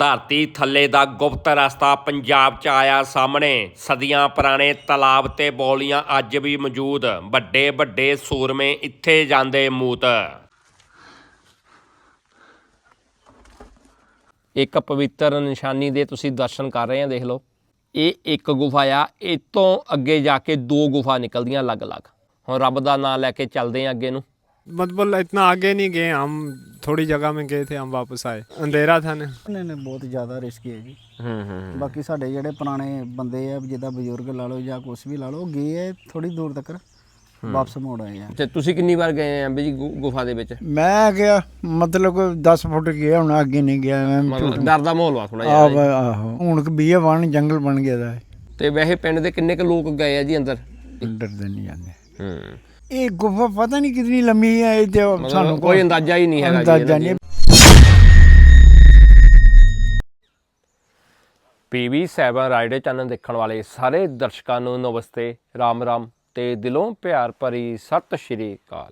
ਧਰਤੀ ਥੱਲੇ ਦਾ ਗੁਪਤ ਰਸਤਾ ਪੰਜਾਬ 'ਚ ਆਇਆ ਸਾਹਮਣੇ। ਸਦੀਆਂ ਪੁਰਾਣੇ ਤਲਾਬ ਤੇ ਬੌਲੀਆਂ ਅੱਜ ਵੀ ਮੌਜੂਦ। ਵੱਡੇ ਵੱਡੇ ਸੂਰਮੇ ਇੱਥੇ ਜਾਂਦੇ ਮੂਤ। ਇੱਕ ਪਵਿੱਤਰ ਨਿਸ਼ਾਨੀ ਦੇ ਤੁਸੀਂ ਦਰਸ਼ਨ ਕਰ ਰਹੇ ਆ, ਦੇਖ ਲਓ। ਇਹ ਇੱਕ ਗੁਫਾ ਆ ਇਹ ਤੋਂ ਅੱਗੇ ਜਾ ਕੇ ਦੋ ਗੁਫਾ ਨਿਕਲਦੀਆਂ ਅਲੱਗ-ਅਲੱਗ। ਹੁਣ ਰੱਬ ਦਾ ਨਾਮ ਲੈ ਕੇ ਚੱਲਦੇ ਆ ਅੱਗੇ ਨੂੰ। मतलब इतना आगे नहीं गए हम थोड़ी जगह में गए थे हम वापस आए अंधेरा था ना ਨਹੀਂ ਨਹੀਂ ਬਹੁਤ ਜ਼ਿਆਦਾ ਰਿਸਕੀ ਹੈ ਜੀ ਹੂੰ ਹੂੰ ਬਾਕੀ ਸਾਡੇ ਜਿਹੜੇ ਪੁਰਾਣੇ ਬੰਦੇ ਆ ਜਿੱਦਾਂ ਬਜ਼ੁਰਗ ਲਾ ਲਓ ਜਾਂ ਕੁਝ ਵੀ ਲਾ ਲਓ ਉਹ ਗਏ ਆ ਥੋੜੀ ਦੂਰ ਤੱਕ ਵਾਪਸ ਮੋੜ ਆਏ ਆ ਤੇ ਤੁਸੀਂ ਕਿੰਨੀ ਵਾਰ ਗਏ ਆ ਵੀ ਜੀ ਗੁ- ਗੁਫਾ ਦੇ ਵਿੱਚ ਮੈਂ ਗਿਆ ਮਤਲਬ ਕੋਈ 10 ਫੁੱਟ ਗਿਆ ਹੁਣ ਅੱਗੇ ਨਹੀਂ ਗਿਆ ਮੈਂ ਮਤਲਬ ਡਰ ਦਾ ਮਾਹੌਲ ਵਾ ਥੋੜਾ ਆਹ ਜਿਹਾ ਵਾ- ਆਹੋ ਹੁਣ ਬੀਏ ਬਣ ਜੰਗਲ ਬਣ ਗਿਆ ਦਾ ਤੇ ਵੈਸੇ ਪਿੰਡ ਦੇ ਕਿੰਨੇ ਕੁ ਲੋਕ ਗਏ ਆ ਜੀ ਅੰਦਰ ਡਰਦੇ ਨਹੀਂ ਜਾਂਦੇ ਹੂੰ ਇਹ ਗੁਫਾ ਪਤਾ ਨਹੀਂ ਕਿੰਨੀ ਲੰਮੀ ਹੈ ਇਹ ਤੇ ਸਾਨੂੰ ਕੋਈ ਅੰਦਾਜ਼ਾ ਹੀ ਨਹੀਂ ਹੈਗਾ ਜੀ ਅੰਦਾਜ਼ਾ ਨਹੀਂ ਪੀਵੀ 7 ਰਾਈਡੇ ਚੈਨਲ ਦੇਖਣ ਵਾਲੇ ਸਾਰੇ ਦਰਸ਼ਕਾਂ ਨੂੰ ਨਮਸਤੇ ਰਾਮ ਰਾਮ ਤੇ ਦਿਲੋਂ ਪਿਆਰ ਭਰੀ ਸਤਿ ਸ਼੍ਰੀ ਅਕਾਲ।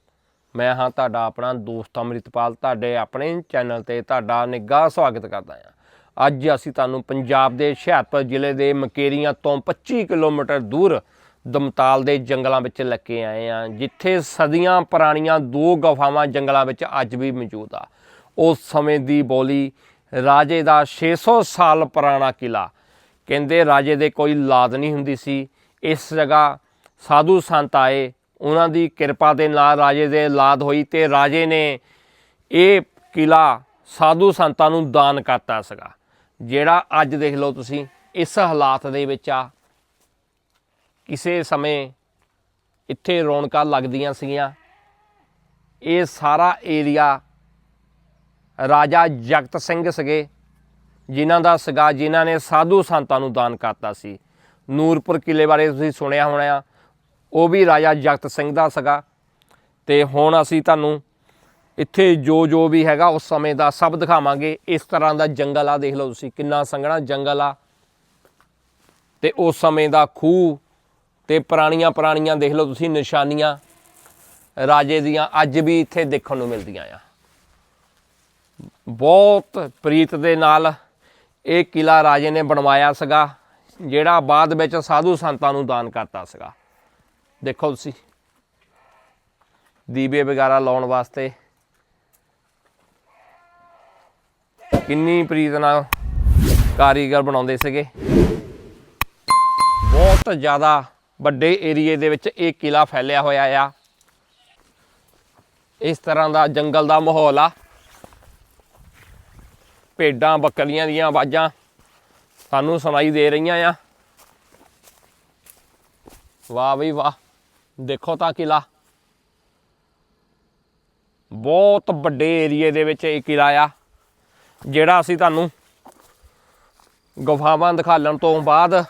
ਮੈਂ ਹਾਂ ਤੁਹਾਡਾ ਆਪਣਾ ਦੋਸਤ ਅੰਮ੍ਰਿਤਪਾਲ ਤੁਹਾਡੇ ਆਪਣੇ ਚੈਨਲ ਤੇ ਤੁਹਾਡਾ ਨਿੱਘਾ ਸਵਾਗਤ ਕਰਦਾ ਹਾਂ। ਅੱਜ ਅਸੀਂ ਤੁਹਾਨੂੰ ਪੰਜਾਬ ਦੇ ਹੁਸ਼ਿਆਰਪੁਰ ਜ਼ਿਲ੍ਹੇ ਦੇ ਮਕੇਰੀਆਂ ਤੋਂ 25 ਕਿਲੋਮੀਟਰ ਦੂਰ ਦਮਤਾਲ ਦੇ ਜੰਗਲਾਂ ਵਿੱਚ ਲੈ ਕੇ ਆਏ ਹਾਂ, ਜਿੱਥੇ ਸਦੀਆਂ ਪੁਰਾਣੀਆਂ ਦੋ ਗੁਫਾਵਾਂ ਜੰਗਲਾਂ ਵਿੱਚ ਅੱਜ ਵੀ ਮੌਜੂਦ ਆ। ਉਸ ਸਮੇਂ ਦੀ ਬੋਲੀ, ਰਾਜੇ ਦਾ 600 ਸਾਲ ਪੁਰਾਣਾ ਕਿਲਾ ਕਹਿੰਦੇ ਰਾਜੇ ਦੇ ਕੋਈ ਲਾਦ ਨਹੀਂ ਹੁੰਦੀ ਸੀ। ਇਸ ਜਗ੍ਹਾ ਸਾਧੂ ਸੰਤ ਆਏ, ਉਹਨਾਂ ਦੀ ਕਿਰਪਾ ਦੇ ਨਾਲ ਰਾਜੇ ਦੇ ਲਾਦ ਹੋਈ ਤੇ ਰਾਜੇ ਨੇ ਇਹ ਕਿਲਾ ਸਾਧੂ ਸੰਤਾਂ ਨੂੰ ਦਾਨ ਕਰਤਾ ਸੀਗਾ। ਜਿਹੜਾ ਅੱਜ ਦੇਖ ਲਓ ਤੁਸੀਂ, ਇਸ ਹਾਲਾਤ ਦੇ ਵਿੱਚ ਆ। ਕਿਸੇ ਸਮੇਂ ਇੱਥੇ ਰੌਣਕਾਂ ਲੱਗਦੀਆਂ ਸੀਗੀਆਂ। ਇਹ ਸਾਰਾ ਏਰੀਆ ਰਾਜਾ ਜਗਤ ਸਿੰਘ ਸੀਗੇ, ਜਿਨ੍ਹਾਂ ਦਾ ਸੀਗਾ, ਜਿਨ੍ਹਾਂ ਨੇ ਸਾਧੂ ਸੰਤਾਂ ਨੂੰ ਦਾਨ ਕਰਤਾ ਸੀ। ਨੂਰਪੁਰ ਕਿਲੇ ਬਾਰੇ ਤੁਸੀਂ ਸੁਣਿਆ ਹੋਣਾ ਆ, ਉਹ ਵੀ ਰਾਜਾ ਜਗਤ ਸਿੰਘ ਦਾ ਸੀਗਾ। ਤੇ ਹੁਣ ਅਸੀਂ ਤੁਹਾਨੂੰ ਇੱਥੇ ਜੋ ਜੋ ਵੀ ਹੈਗਾ, ਉਸ ਸਮੇਂ ਦਾ ਸਭ ਦਿਖਾਵਾਂਗੇ। ਇਸ ਤਰ੍ਹਾਂ ਦਾ ਜੰਗਲ ਆ, ਦੇਖ ਲਓ ਤੁਸੀਂ, ਕਿੰਨਾ ਸੰਘਣਾ ਜੰਗਲ ਆ। ਤੇ ਉਸ ਸਮੇਂ ਦਾ ਖੂਹ ਤੇ ਪੁਰਾਣੀਆਂ ਪੁਰਾਣੀਆਂ ਦੇਖ ਲਓ ਤੁਸੀਂ ਨਿਸ਼ਾਨੀਆਂ, ਰਾਜੇ ਦੀਆਂ ਅੱਜ ਵੀ ਇੱਥੇ ਦੇਖਣ ਨੂੰ ਮਿਲਦੀਆਂ ਆ। ਬਹੁਤ ਪ੍ਰੀਤ ਦੇ ਨਾਲ ਇਹ ਕਿਲਾ ਰਾਜੇ ਨੇ ਬਣਵਾਇਆ ਸੀਗਾ, ਜਿਹੜਾ ਬਾਅਦ ਵਿੱਚ ਸਾਧੂ ਸੰਤਾਂ ਨੂੰ ਦਾਨ ਕਰਤਾ ਸੀਗਾ। ਦੇਖੋ ਤੁਸੀਂ, ਦੀਵੇ ਵਗੈਰਾ ਲਾਉਣ ਵਾਸਤੇ। ਕਿੰਨੀ ਪ੍ਰੀਤ ਨਾਲ ਕਾਰੀਗਰ ਬਣਾਉਂਦੇ ਸੀਗੇ। ਬਹੁਤ ਜ਼ਿਆਦਾ ਵੱਡੇ ਏਰੀਏ ਦੇ ਵਿੱਚ ਇਹ ਕਿਲਾ ਫੈਲਿਆ ਹੋਇਆ ਆ। ਇਸ ਤਰ੍ਹਾਂ ਦਾ ਜੰਗਲ ਦਾ ਮਾਹੌਲ ਆ। ਭੇਡਾਂ ਬੱਕਰੀਆਂ ਦੀਆਂ ਆਵਾਜ਼ਾਂ ਸਾਨੂੰ ਸੁਣਾਈ ਦੇ ਰਹੀਆਂ ਆ। ਵਾਹ ਵੀ ਵਾਹ, ਦੇਖੋ ਤਾਂ ਕਿਲਾ ਬਹੁਤ ਵੱਡੇ ਏਰੀਏ ਦੇ ਵਿੱਚ ਇਹ ਕਿਲਾ ਆ, ਜਿਹੜਾ ਅਸੀਂ ਤੁਹਾਨੂੰ ਗੁਫਾਵਾਂ ਦਿਖਾਲਣ ਤੋਂ ਬਾਅਦ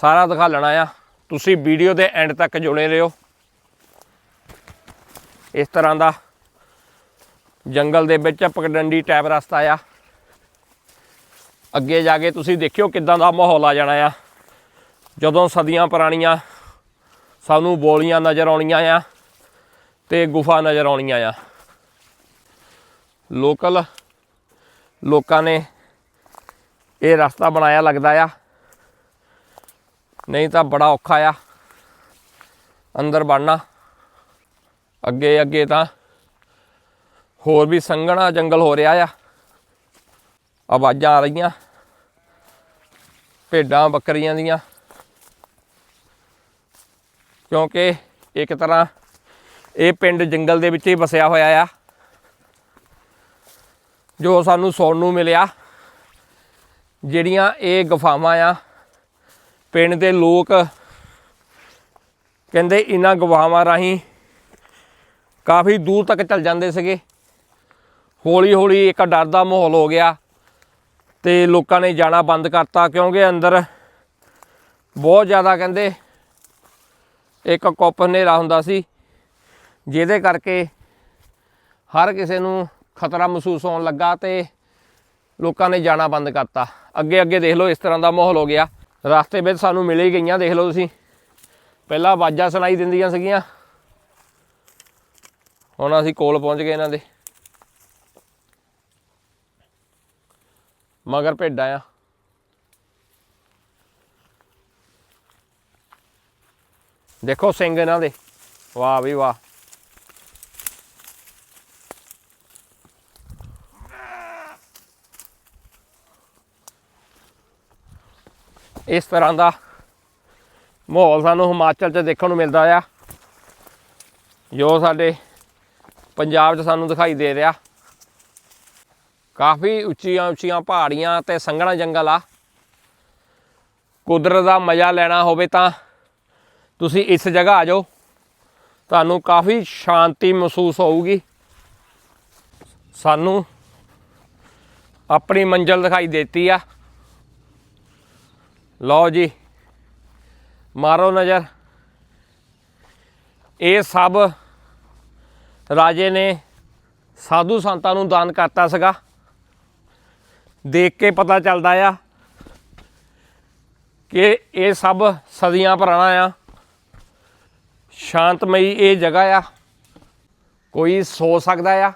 ਸਾਰਾ ਦਿਖਾ ਲੈਣਾ ਆ। ਤੁਸੀਂ ਵੀਡੀਓ ਦੇ ਐਂਡ ਤੱਕ ਜੁੜੇ ਰਹੋ। ਇਸ ਤਰ੍ਹਾਂ ਦਾ ਜੰਗਲ ਦੇ ਵਿੱਚ ਪਗਡੰਡੀ ਟੈਪ ਰਸਤਾ ਆ। ਅੱਗੇ ਜਾ ਕੇ ਤੁਸੀਂ ਦੇਖਿਓ ਕਿਦਾਂ ਦਾ ਮਾਹੌਲ ਆ ਜਾਣਾ ਆ। ਜਦੋਂ ਸਦੀਆਂ ਪੁਰਾਣੀਆਂ ਸਾਨੂੰ ਬੋਲੀਆਂ ਨਜ਼ਰ ਆਉਣੀਆਂ ਆ ਤੇ ਗੁਫਾ ਨਜ਼ਰ ਆਉਣੀਆਂ ਆ। ਲੋਕਲ ਲੋਕਾਂ ਨੇ ਇਹ ਰਸਤਾ ਬਣਾਇਆ ਲੱਗਦਾ ਆ। ਨਹੀਂ ਤਾਂ ਬੜਾ ਔਖਾ ਆ। ਅੰਦਰ ਵੜਨਾ। ਅੱਗੇ ਅੱਗੇ ਤਾਂ ਹੋਰ ਵੀ ਸੰਘਣਾ ਜੰਗਲ ਹੋ ਰਿਹਾ ਆ। ਆਵਾਜ਼ਾਂ ਆ ਰਹੀਆਂ। ਭੇਡਾਂ ਬੱਕਰੀਆਂ ਦੀਆਂ। ਕਿਉਂਕਿ ਇੱਕ ਤਰ੍ਹਾਂ ਇਹ ਪਿੰਡ ਜੰਗਲ ਦੇ ਵਿੱਚ ਹੀ ਵਸਿਆ ਹੋਇਆ ਆ। ਜੋ ਸਾਨੂੰ ਸੁਣਨ ਨੂੰ ਮਿਲਿਆ। ਜਿਹੜੀਆਂ ਇਹ ਗੁਫਾਵਾਂ ਆ ਪਿੰਡ ਦੇ ਲੋਕ ਕਹਿੰਦੇ ਇਹਨਾਂ ਗੁਫਾਵਾਂ ਰਾਹੀਂ ਕਾਫੀ ਦੂਰ ਤੱਕ ਚੱਲ ਜਾਂਦੇ ਸੀਗੇ। ਹੌਲੀ ਹੌਲੀ ਇੱਕ ਡਰ ਦਾ ਮਾਹੌਲ ਹੋ ਗਿਆ ਤੇ ਲੋਕਾਂ ਨੇ ਜਾਣਾ ਬੰਦ ਕਰਤਾ ਕਿਉਂਕਿ ਅੰਦਰ ਬਹੁਤ ਜ਼ਿਆਦਾ ਕਹਿੰਦੇ ਇੱਕ ਕੁੱਪ ਹਨੇਰਾ ਹੁੰਦਾ ਸੀ, ਜਿਹਦੇ ਕਰਕੇ ਹਰ ਕਿਸੇ ਨੂੰ ਖਤਰਾ ਮਹਿਸੂਸ ਹੋਣ ਲੱਗਾ ਤੇ ਲੋਕਾਂ ਨੇ ਜਾਣਾ ਬੰਦ ਕਰਤਾ। ਅੱਗੇ ਅੱਗੇ ਦੇਖ ਲਓ ਇਸ ਤਰ੍ਹਾਂ ਦਾ ਮਾਹੌਲ ਹੋ ਗਿਆ। ਰਸਤੇ ਵਿੱਚ ਸਾਨੂੰ ਮਿਲੇ ਹੀ ਗਈਆਂ, ਦੇਖ ਲਓ ਤੁਸੀਂ। ਪਹਿਲਾਂ ਆਵਾਜ਼ਾਂ ਸੁਣਾਈ ਦਿੰਦੀਆਂ ਸੀਗੀਆਂ। ਹੁਣ ਅਸੀਂ ਕੋਲ ਪਹੁੰਚ ਗਏ ਇਹਨਾਂ ਦੇ। ਮਗਰ ਭੇਡਾਂ ਆ। ਦੇਖੋ ਸਿੰਘ ਇਹਨਾਂ ਦੇ। ਵਾਹ ਵੀ ਵਾਹ। ਇਸ ਤਰ੍ਹਾਂ ਦਾ ਮਾਹੌਲ ਸਾਨੂੰ ਹਿਮਾਚਲ 'ਚ ਦੇਖਣ ਨੂੰ ਮਿਲਦਾ ਆ। ਜੋ ਸਾਡੇ ਪੰਜਾਬ 'ਚ ਸਾਨੂੰ ਦਿਖਾਈ ਦੇ ਰਿਹਾ। ਕਾਫੀ ਉੱਚੀਆਂ ਉੱਚੀਆਂ ਪਹਾੜੀਆਂ ਤੇ ਸੰਘਣਾ ਜੰਗਲ ਆ। ਕੁਦਰਤ ਦਾ ਮਜ਼ਾ ਲੈਣਾ ਹੋਵੇ ਤਾਂ ਤੁਸੀਂ ਇਸ ਜਗ੍ਹਾ ਆ ਜਾਓ। ਤੁਹਾਨੂੰ ਕਾਫੀ ਸ਼ਾਂਤੀ ਮਹਿਸੂਸ ਹੋਊਗੀ। ਸਾਨੂੰ ਆਪਣੀ ਮੰਜ਼ਲ ਦਿਖਾਈ ਦਿੱਤੀ ਆ। ਲਓ ਜੀ, ਮਾਰੋ ਨਜ਼ਰ। ਇਹ ਸਭ ਰਾਜੇ ਨੇ ਸਾਧੂ ਸੰਤਾਂ ਨੂੰ ਦਾਨ ਕਰਤਾ ਸੀਗਾ। ਦੇਖ ਕੇ ਪਤਾ ਚੱਲਦਾ ਆ ਕਿ ਇਹ ਸਭ ਸਦੀਆਂ ਪੁਰਾਣਾ ਆ। ਸ਼ਾਂਤਮਈ ਇਹ ਜਗ੍ਹਾ ਆ। ਕੋਈ ਸੋ ਸਕਦਾ ਆ।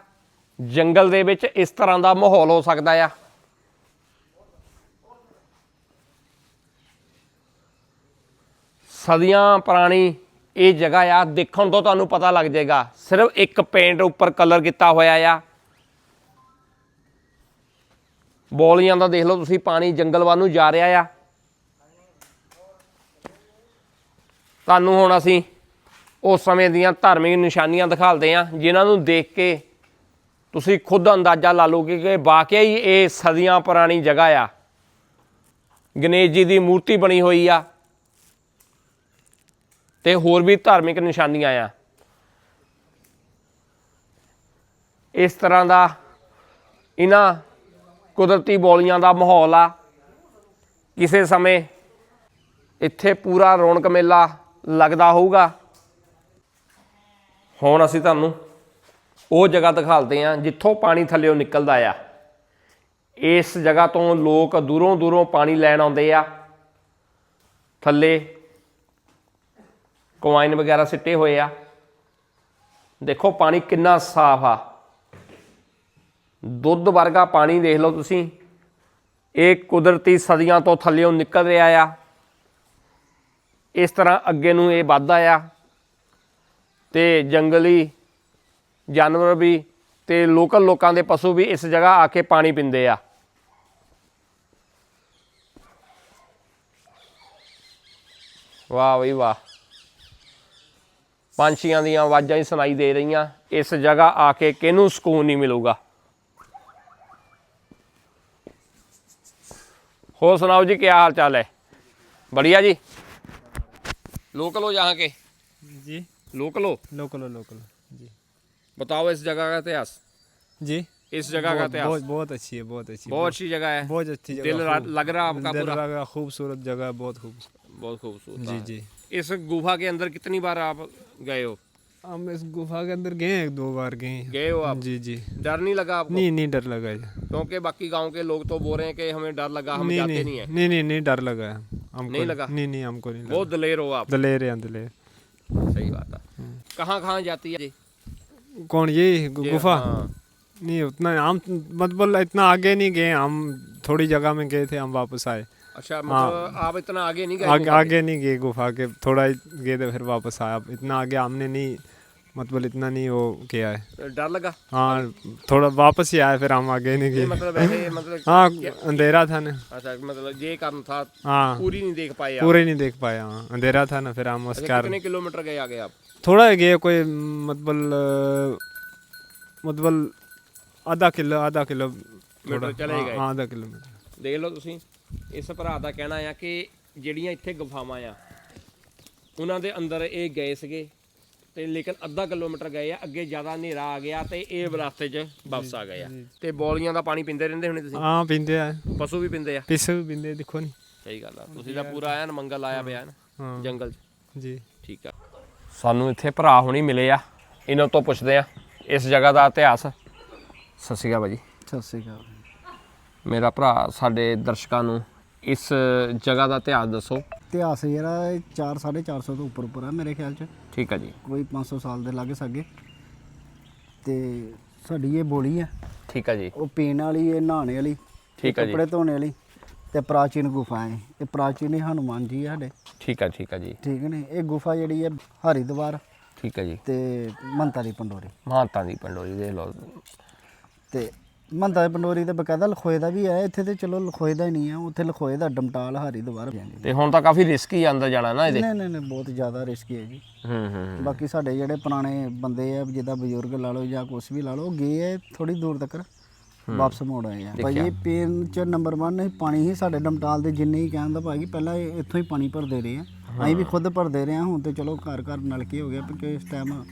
ਜੰਗਲ ਦੇ ਵਿੱਚ ਇਸ ਤਰ੍ਹਾਂ ਦਾ ਮਾਹੌਲ ਹੋ ਸਕਦਾ ਆ। ਸਦੀਆਂ ਪੁਰਾਣੀ ਇਹ ਜਗ੍ਹਾ ਆ, ਦੇਖਣ ਤੋਂ ਤੁਹਾਨੂੰ ਪਤਾ ਲੱਗ ਜਾਏਗਾ। ਸਿਰਫ ਇੱਕ ਪੇਂਟ ਉੱਪਰ ਕਲਰ ਕੀਤਾ ਹੋਇਆ ਆ। ਬੋਲੀਆਂ ਦਾ ਦੇਖ ਲਓ ਤੁਸੀਂ, ਪਾਣੀ ਜੰਗਲ ਵੱਲ ਨੂੰ ਜਾ ਰਿਹਾ ਆ। ਤੁਹਾਨੂੰ ਹੁਣ ਅਸੀਂ ਉਸ ਸਮੇਂ ਦੀਆਂ ਧਾਰਮਿਕ ਨਿਸ਼ਾਨੀਆਂ ਦਿਖਾਲਦੇ ਆ ਜਿਨ੍ਹਾਂ ਨੂੰ ਦੇਖ ਕੇ ਤੁਸੀਂ ਖੁਦ ਅੰਦਾਜ਼ਾ ਲਾ ਲਓਗੇ ਕਿ ਵਾਕਿਆ ਹੀ ਇਹ ਸਦੀਆਂ ਪੁਰਾਣੀ ਜਗ੍ਹਾ ਆ। ਗਣੇਸ਼ ਜੀ ਦੀ ਮੂਰਤੀ ਬਣੀ ਹੋਈ ਆ। ਤੇ ਹੋਰ ਵੀ ਧਾਰਮਿਕ ਨਿਸ਼ਾਨੀਆਂ ਆ। ਇਸ ਤਰ੍ਹਾਂ ਦਾ ਇਹਨਾਂ ਕੁਦਰਤੀ ਬੋਲੀਆਂ ਦਾ ਮਾਹੌਲ ਆ। ਕਿਸੇ ਸਮੇਂ ਇੱਥੇ ਪੂਰਾ ਰੌਣਕ ਮੇਲਾ ਲੱਗਦਾ ਹੋਊਗਾ। ਹੁਣ ਅਸੀਂ ਤੁਹਾਨੂੰ ਉਹ ਜਗ੍ਹਾ ਦਿਖਾਲਦੇ ਆ ਜਿੱਥੋਂ ਪਾਣੀ ਥੱਲੇੋਂ ਨਿਕਲਦਾ ਆ। ਇਸ ਜਗ੍ਹਾ ਤੋਂ ਲੋਕ ਦੂਰੋਂ ਦੂਰੋਂ ਪਾਣੀ ਲੈਣ ਆਉਂਦੇ ਆ। ਥੱਲੇ ਕੋਆਇਨ ਵਗੈਰਾ ਸਿੱਟੇ ਹੋਏ ਆ। ਦੇਖੋ, ਪਾਣੀ ਕਿੰਨਾ ਸਾਫ਼ ਆ। ਦੁੱਧ ਵਰਗਾ ਪਾਣੀ ਦੇਖ ਲਓ ਤੁਸੀਂ। ਇਹ ਕੁਦਰਤੀ ਸਦੀਆਂ ਤੋਂ ਥੱਲੇੋਂ ਨਿਕਲ ਰਿਹਾ ਆ। ਇਸ ਤਰ੍ਹਾਂ ਅੱਗੇ ਨੂੰ ਇਹ ਵੱਧਦਾ ਆ। ਤੇ ਜੰਗਲੀ ਜਾਨਵਰ ਵੀ ਤੇ ਲੋਕਲ ਲੋਕਾਂ ਦੇ ਪਸ਼ੂ ਵੀ ਇਸ ਜਗ੍ਹਾ ਆ ਕੇ ਪਾਣੀ ਪੀਂਦੇ ਆ। ਵਾਹ ਬਈ ਵਾਹ। ਪੰਛੀਆਂ ਦੀਆਂ ਆਵਾਜ਼ਾਂ ਹੀ ਸੁਣਾਈ ਦੇ ਰਹੀਆਂ ਇਸ ਜਗ੍ਹਾ ਆ ਕੇ ਕਿਹਨੂੰ ਸਕੂਨ ਨਹੀਂ ਮਿਲੂਗਾ ਹੋਰ ਸੁਣਾਓ ਜੀ ਕੀ ਹਾਲ ਚਾਲ ਹੈ बढ़िया जी लोकल हो यहाँ के जी लोकल हो लोकल लोकल जी बताओ इस जगह का इतिहास जी इस जगह का बहुत इतिहास बहुत बहुत अच्छी है बहुत अच्छी बहुत अच्छी जगह है बहुत अच्छी जगह दिल रा- खूब- लग रहा आपका दिल पूरा लगा खूबसूरत जगह है, बहुत खूबसूरत बहुत खूबसूरत जी है। जी इस गुफा के अंदर कितनी बार आप गए हो? हम इस गुफा के अंदर गए हैं एक दो बार गए गए हो आप? जी जी। डर नहीं लगा आपको? नहीं नहीं डर लगा है क्योंकि बाकी गाँव के लोग तो बोल रहे हैं कि हमें डर लगा हम नहीं जाते नहीं। नहीं है। नहीं नहीं नहीं डर लगा है। हमको नहीं लगा? नहीं नहीं हमको नहीं बहुत दलेर हो आप। दलेर हैं दलेर। सही बात है। कहाँ कहाँ जाती है जी? कौन ये गुफा? हाँ। नहीं उतना हम मतलब इतना आगे नहीं गए हम थोड़ी जगह में गए थे हम वापस आए। अच्छा मतलब आप इतना आगे नहीं गए आगे, गुफा के? आगे नहीं गए गुफा के थोड़ा ही गए थे फिर वापस आया अब इतना आगे हमने नहीं मतलब इतना नहीं वो किया है डर लगा हाँ थोड़ा वापस ही आए फिर हम आगे नहीं ये गए मतलब ऐसे मतलब हाँ क्या- अंधेरा था ना अच्छा मतलब ये कारण था हाँ पूरी नहीं देख पाए आप पूरे नहीं देख पाया हाँ अंधेरा था ना फिर हम उस अच्छा, कारण कितने किलोमीटर गए आगे आप थोड़ा ही गए कोई मतलब अ, मतलब आधा किलो आधा किलो थोड़ा चले हाँ, गए। हाँ, आधा किलोमीटर ਦੇਖ ਲਓ ਤੁਸੀਂ ਇਸ ਭਰਾ ਦਾ ਕਹਿਣਾ ਆ ਕਿ ਜਿਹੜੀਆਂ ਇੱਥੇ ਗੁਫਾਵਾਂ ਆ ਉਹਨਾਂ ਦੇ ਅੰਦਰ ਇਹ ਗਏ ਸੀਗੇ ਤੇ ਲੇਕਿਨ ਅੱਧਾ ਕਿਲੋਮੀਟਰ ਗਏ ਆ ਅੱਗੇ ਜ਼ਿਆਦਾ ਹਨੇਰਾ ਆ ਗਿਆ ਤੇ ਇਹ ਰਸਤੇ 'ਚ ਵਾਪਸ ਆ ਗਏ ਆ। ਤੇ ਬੌਲੀਆਂ ਦਾ ਪਾਣੀ ਪੀਂਦੇ ਰਹਿੰਦੇ ਹੋਣੇ ਤੁਸੀਂ? ਹਾਂ ਪਿੰਦੇ ਆ। ਪਸ਼ੂ ਵੀ ਪੀਂਦੇ ਆ? ਪਿਸੂ ਵੀ ਪਿੰਦੇ ਦੇਖੋ ਨਹੀਂ ਸਹੀ ਗੱਲ ਆ ਤੁਸੀਂ ਤਾਂ ਪੂਰਾ ਆਇਆ ਨਾ ਮੰਗਲ ਲਾਇਆ ਪਿਆ ਨਾ ਜੰਗਲ 'ਚ। ਜੀ। ਠੀਕ ਆ। ਸਾਨੂੰ ਇੱਥੇ ਭਰਾ ਹੁਣੀ ਮਿਲੇ ਆ ਇਹਨਾਂ ਤੋਂ ਪੁੱਛਦੇ ਆ ਇਸ ਜਗ੍ਹਾ ਦਾ ਇਤਿਹਾਸ। ਸਤਿ ਸ਼੍ਰੀ ਅਕਾਲ ਭਾਜੀ। ਸਤਿ ਸ਼੍ਰੀ ਅਕਾਲ। ਮੇਰਾ ਭਰਾ ਸਾਡੇ ਦਰਸ਼ਕਾਂ ਨੂੰ ਇਸ ਜਗ੍ਹਾ ਦਾ ਇਤਿਹਾਸ ਦੱਸੋ। ਇਤਿਹਾਸ ਜਿਹੜਾ 4 450 ਤੋਂ ਉੱਪਰ ਉੱਪਰ ਆ ਮੇਰੇ ਖਿਆਲ ਚ। ਠੀਕ ਆ ਜੀ। ਕੋਈ 500 ਸਾਲ ਦੇ ਲਾਗੇ ਸਾਗੇ। ਤੇ ਸਾਡੀ ਇਹ ਬੋਲੀ ਆ। ਠੀਕ ਆ ਜੀ। ਉਹ ਪੀਣ ਵਾਲੀ ਇਹ ਨਹਾਣੇ ਵਾਲੀ ਠੀਕ ਆ ਜੀ। ਕੱਪੜੇ ਧੋਣੇ ਵਾਲੀ ਤੇ ਪ੍ਰਾਚੀਨ ਗੁਫਾ ਹੈ। ਇਹ ਪ੍ਰਾਚੀਨ ਹੀ ਹਨੂਮਾਨ ਜੀ ਆ ਸਾਡੇ। ਠੀਕ ਆ ਠੀਕ ਆ ਜੀ। ਠੀਕ ਨੇ ਇਹ ਗੁਫਾ ਜਿਹੜੀ ਹੈ ਹਰਿਦੁਆਰ। ਠੀਕ ਆ ਜੀ। ਤੇ ਮੰਤਾ ਦੀ ਪੰਡੋਰੀ। ਮਹਾਂਤਾਂ ਦੀ ਪੰਡੋਰੀ ਦੇਖ ਲਓ। ਤੇ ਮੰਤਾ ਦੀ ਪੰਡੋਰੀ ਤੇ ਬਕਾਇਦਾ ਲਖੋਏ ਦਾ ਵੀ ਹੈ ਇੱਥੇ ਤੇ ਚਲੋ ਲਖੋਏ ਦਾ ਹੀ ਨਹੀਂ ਹੈ ਉੱਥੇ ਲਖੋਏ ਦਾ ਡਮਟਾਲ ਹਰਿਦੁਆਰ ਜਾਂਦੇ ਤੇ ਹੁਣ ਤਾਂ ਕਾਫੀ ਰਿਸਕੀ ਅੰਦਰ ਜਾਣਾ ਨਾ ਇਹਦੇ। ਨਹੀਂ ਨਹੀਂ ਨਹੀਂ ਬਹੁਤ ਜ਼ਿਆਦਾ ਰਿਸਕੀ ਹੈ ਜੀ। ਹੂੰ ਹੂੰ ਬਾਕੀ ਸਾਡੇ ਜਿਹੜੇ ਪੁਰਾਣੇ ਬੰਦੇ ਆ ਜਿੱਦਾਂ ਬਜ਼ੁਰਗ ਲਾ ਲਓ ਜਾਂ ਕੁਛ ਵੀ ਲਾ ਲਓ ਗਏ ਆ ਥੋੜੀ ਦੂਰ ਤੱਕ ਵਾਪਸ ਮੋੜ ਆਏ ਆ। ਭਾਈ ਇਹ ਪੀਣ ਚ ਨੰਬਰ 1 ਪਾਣੀ ਹੀ ਸਾਡੇ ਡਮਟਾਲ ਦੇ ਜਿੰਨੇ ਹੀ ਕਹਿਣ ਦਾ ਭਾਈ ਪਹਿਲਾਂ ਇੱਥੋਂ ਹੀ ਪਾਣੀ ਭਰਦੇ ਰਹੇ ਆ। ਅਸੀਂ ਵੀ ਖੁਦ ਭਰਦੇ ਰਹੇ ਆ ਹੁਣ ਤੇ ਚਲੋ ਘਰ ਘਰ ਨਲਕੇ ਹੋ ਗਿਆ ਕਿਉਂਕਿ ਇਸ ਟਾਈਮ